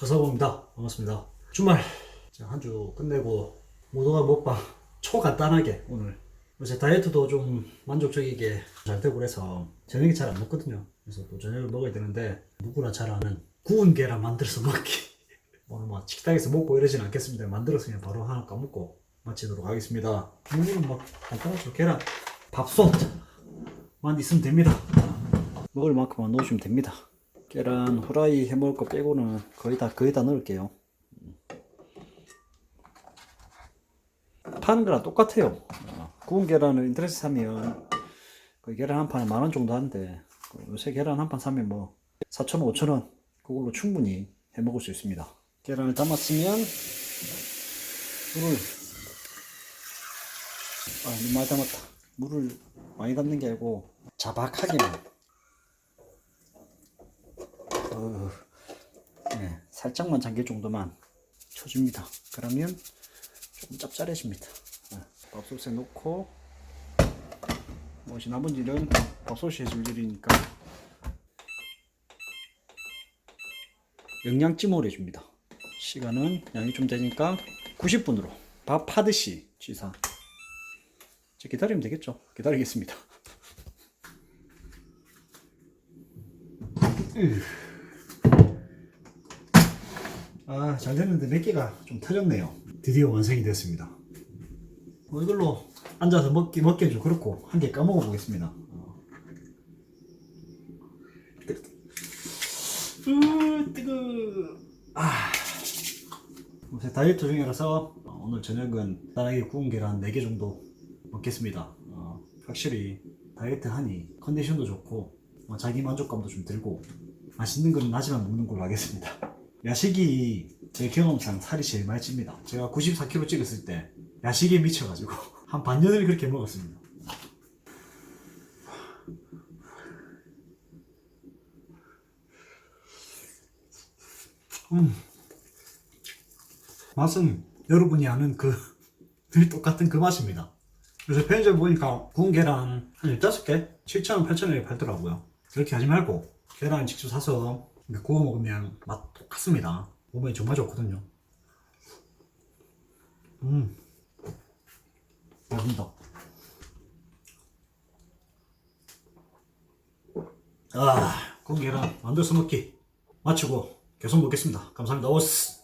허사봉입니다. 반갑습니다. 주말 한 주 끝내고 모두가 먹방 초간단하게 오늘 제 다이어트도 좀 만족적이게 잘 되고 그래서 저녁에 잘 안 먹거든요. 그래서 또 저녁을 먹어야 되는데 누구나 잘 아는 구운 계란 만들어서 먹기 오늘 뭐 식당에서 먹고 이러진 않겠습니다. 만들어서 그냥 바로 하나 까먹고 마치도록 하겠습니다. 이거는 막 간단하죠. 계란 밥솥만 있으면 됩니다. 먹을 만큼만 넣으시면 됩니다. 계란 후라이 해 먹을 거 빼고는 거의 다 거의 다 넣을게요. 파는 거랑 똑같아요. 어, 구운 계란을 인터넷에 사면 그 계란 한 판에 만 원 정도 하는데 그 요새 계란 한 판 사면 뭐 4천 원, 5천 원 그걸로 충분히 해 먹을 수 있습니다. 계란을 담았으면 물을 아, 너무 많이 담았다. 물을 많이 담는 게 아니고 자박하게만 어, 네, 살짝만 잠길 정도만 쳐줍니다. 그러면 조금 짭짤해집니다. 네, 밥솥에 넣고 뭐시 나머지는 밥솥이 해줄 일이니까 영양찜을 해줍니다. 시간은 양이 좀 되니까 90분으로 밥 하듯이 취사. 이제 기다리면 되겠죠. 기다리겠습니다. 아, 잘 됐는데 몇 개가 좀 터졌네요. 드디어 완성이 됐습니다. 뭐 이걸로 앉아서 먹기 먹기 좀 그렇고 한 개 까먹어 보겠습니다. 어. 으 뜨거. 아. 요새 다이어트 중이라서 어, 오늘 저녁은 간단하게 구운 계란 4개 정도 먹겠습니다. 어, 확실히 다이어트 하니 컨디션도 좋고 어, 자기 만족감도 좀 들고 맛있는 거는 낮에만 먹는 걸로 하겠습니다. 야식이 제 경험상 살이 제일 많이 찝니다. 제가 94kg 찍었을 때 야식에 미쳐가지고 한 반년을 그렇게 먹었습니다. 음. 맛은 여러분이 아는 그 늘 똑같은 그 맛입니다. 요새 편의점 보니까 구운 계란 한 15개? 7,000원, 8,000원에 팔더라고요. 그렇게 하지 말고 계란 직접 사서 이렇게 구워 먹으면 맛 똑같습니다. 몸에 정말 좋거든요. 음. 맛있다. 아, 계란 만들어서 먹기 마치고 계속 먹겠습니다. 감사합니다. 오스.